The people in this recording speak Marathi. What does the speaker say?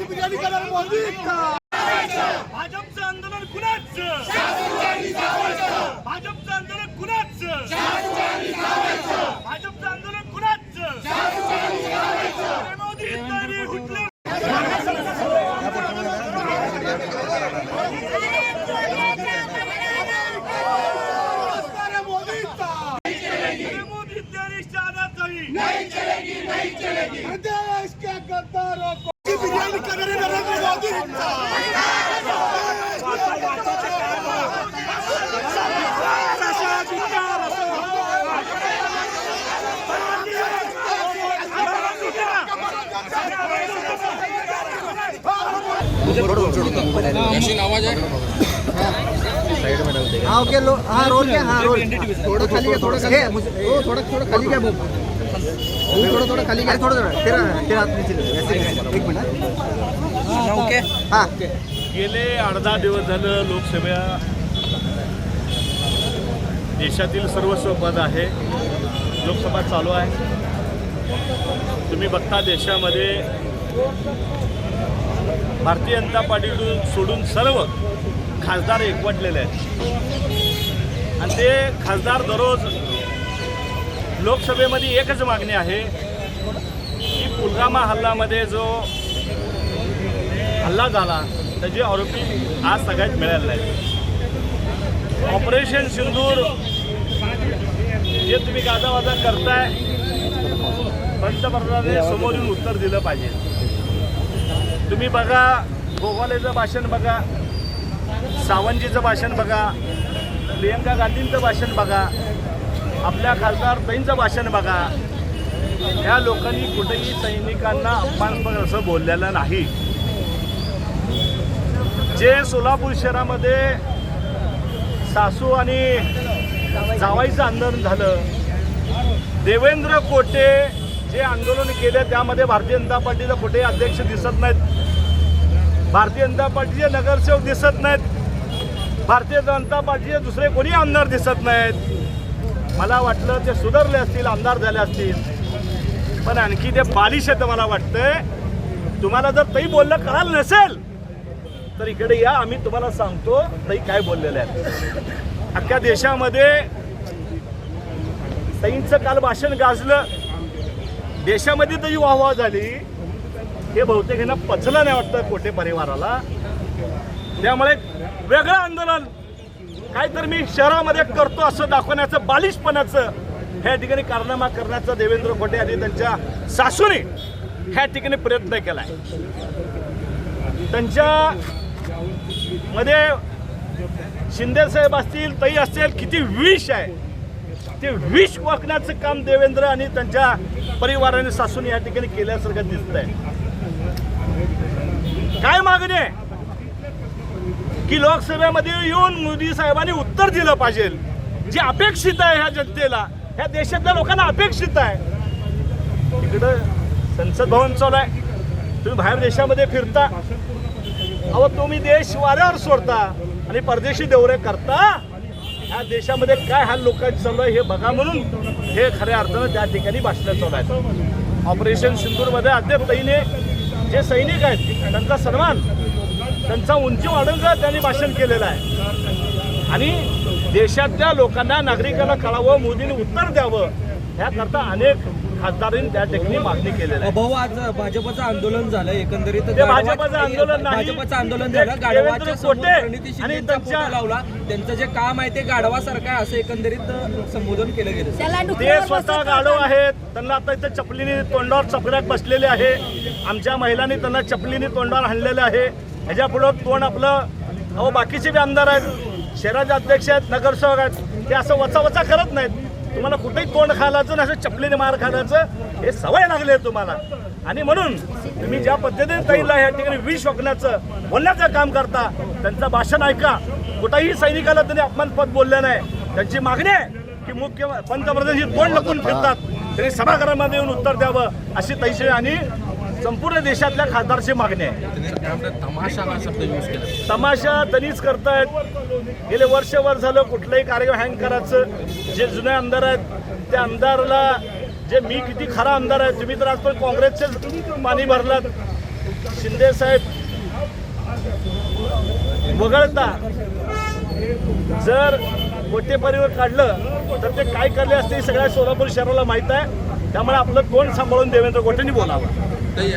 पाकिस्तानची बिर्याणी करणारे मोदी? का भाजपचं आंदोलन कुणाचं? भाजपचं आंदोलन कुणाचं? भाजपचं आंदोलन कुणाचं? मोदी इत्यादी कुठले मोदी का? अरे मोदी इत्यादी शहादात जाईल देश के गद्दारों को की बिरयानी करणारे नरेंद्र मोदी का? हाँ ओके लो हाँ रोल क्या हाँ रोल थोड़ा खाली क्या थोड़ा खाली ओ थोड़ा थोड़ा खाली क्या बोल थोड़ा थोड़ा खाली थोड़ा थोड़ा. तेरा तेरा। एक मिनट ओके. हाँ. गेले अर्धा दिवस झालं लोकसभा देशातील सर्वस्व पद आहे. लोकसभा चालू आहे. तुम्ही बघता देशामध्ये भारतीय जनता पार्टीकडून सोडून सर्व खासदार एकवटलेले आहेत. आणि ते खासदार दररोज लोकसभेमध्ये एकच मागणी आहे की पुलवामा हल्लामध्ये जो हल्ला झाला त्याचे आरोपी आज सगळ्यात मिळाले नाहीत. ऑपरेशन सिंदूर जे तुम्ही गाजावाजा करताय पंतप्रधानांनी समोर येऊन उत्तर दिलं पाहिजे. तुम्ही बघा गोवालेचं भाषण बघा सावंतजीचं भाषण बघा प्रियंका गांधींचं भाषण बघा आपल्या खासदार ताईंचं भाषण बघा. या लोकांनी कुठेही सैनिकांना अपमानस्पद असं बोललेलं नाही. जे सोलापूर शहरामध्ये सासू आणि जावाईचं आंदोलन झालं देवेंद्र कोटे जे आंदोलन केले त्यामध्ये भारतीय जनता पार्टीचे कुठेही अध्यक्ष दिसत नाहीत. भारतीय जनता पार्टीचे नगरसेवक दिसत नाहीत. भारतीय जनता पार्टीचे दुसरे कोणी आमदार दिसत नाहीत. मला वाटलं ते सुधारले असतील आमदार झाले असतील. पण आणखी ते बालिश आहे मला वाटतंय. तुम्हाला जर तई बोललं कळाल नसेल तर इकडे या आम्ही तुम्हाला सांगतो ताई काय बोललेलं आहे. अख्ख्या देशामध्ये ताईंचं काल भाषण गाजलं. देशामध्ये तरी वाहवा झाली. हे बहुतेक यांना पचलं नाही वाटतं कोटे परिवाराला. त्यामुळे वेगळं आंदोलन काहीतरी मी शहरामध्ये करतो असं दाखवण्याचं बालिशपणाचं ह्या ठिकाणी कारनामा करण्याचा देवेंद्र खोटे आणि त्यांच्या सासूने ह्या ठिकाणी प्रयत्न केलाय. त्यांच्या मध्ये शिंदे साहेब असतील तई असतील किती विष आहे. ते विष वाकण्याचं काम देवेंद्र आणि त्यांच्या परिवाराने सासून या ठिकाणी केल्यासारखं दिसत आहे काय मागणी आहे? की लोकसभेमध्ये येऊन मोदी साहेबांनी उत्तर दिलं पाहिजे. जे अपेक्षित आहे ह्या जनतेला ह्या देशातल्या लोकांना अपेक्षित आहे. इकडं संसद भवन चालू आहे. तुम्ही बाहेर देशामध्ये फिरता. अहो तुम्ही देश वाऱ्यावर सोडता आणि परदेशी दौरे करता. ह्या देशामध्ये काय हा लोकांचं चालू आहे हे बघा म्हणून हे खऱ्या अर्थानं त्या ठिकाणी भाषण चालू आहेत. ऑपरेशन सिंधूरमध्ये अद्याप तैने जे सैनिक आहेत त्यांचा सन्मान त्यांचा उंची वाढवण्याचं त्यांनी भाषण केलेलं आहे. आणि देशातल्या लोकांना नागरिकांना कळावं मोदींनी उत्तर द्यावं ह्याकरता अनेक खासदारांनी त्या ठिकाणी मागणी केलेली आहे भाऊ आज भाजपचं आंदोलन झालं एकंदरीत ते गाढवा- भाजपचं आंदोलन नाही. भाजपचं आंदोलन झालं गाढवाच्या कोटे आणि त्यांच्या- लावला. त्यांचं जे काम आहे ते गाढवासारखं आहे असं एकंदरीत संबोधन केलं गेलं. ते स्वतः. गाडो आहेत. त्यांना आता इथं चपलीने तोंडावर चपल्यात बसलेले आहे. आमच्या महिलांनी त्यांना चपलीने तोंडावर आणलेले आहे. ह्याच्या पुढं तोंड आपलं अहो बाकीचे बी आमदार आहेत शहराचे अध्यक्ष आहेत नगरसेवक आहेत ते असं वचा वचा करत नाहीत. तुम्हाला कुठेही तोंड खायलाचं आणि असं चपलीने मार खालायचं हे सवय लागली आहे तुम्हाला. आणि म्हणून तुम्ही ज्या पद्धतीने ताईला या ठिकाणी विष ओकण्याचं बोलण्याचं काम करता त्यांचं भाषण ऐका. कुठेही सैनिकाला त्यांनी अपमानपद बोलले नाही. त्यांची मागणी आहे की मुख्य पंतप्रधान ही तोंड लपून फिरतात. त्यांनी सभागृहामध्ये येऊन उत्तर द्यावं अशी तैसे आणि संपूर्ण देशातल्या खासदारची मागणी आहे. तमाशा तनीच करतायत. गेले वर्षभर झालं कुठलाही कार्यक्रम हँग करायचं. जे जुने आमदार आहेत त्या आमदारला जे मी किती खरा आमदार आहे तुम्ही तर आज पण काँग्रेसचे पाणी भरलात. शिंदे साहेब वगळता. जर मोठे परिवार काढलं तर ते काय करले असते हे सगळ्या सोलापूर शहराला माहीत आहे. त्यामुळे आपलं तोंड सांभाळून देवेंद्र गोटेंनी बोलावं. ताई,